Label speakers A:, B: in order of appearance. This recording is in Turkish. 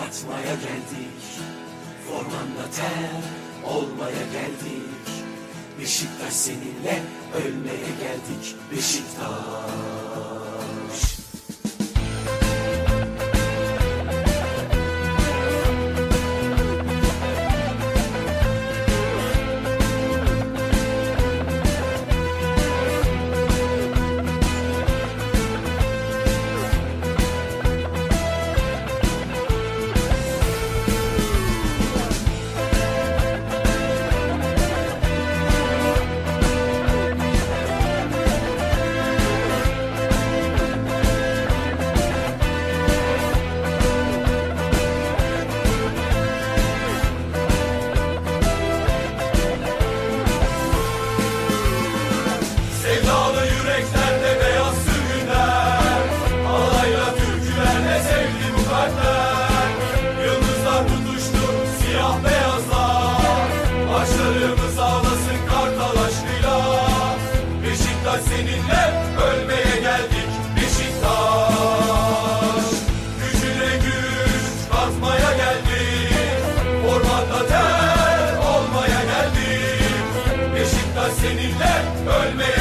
A: katmaya geldik Formanda ter olmaya geldik. Beşiktaş seninle ölmeye geldik Beşiktaş Beşiktaş seninle ölmeye geldik. Beşiktaş Gücüne güç katmaya geldik. Ormanda ter olmaya geldik. Beşiktaş seninle ölmeye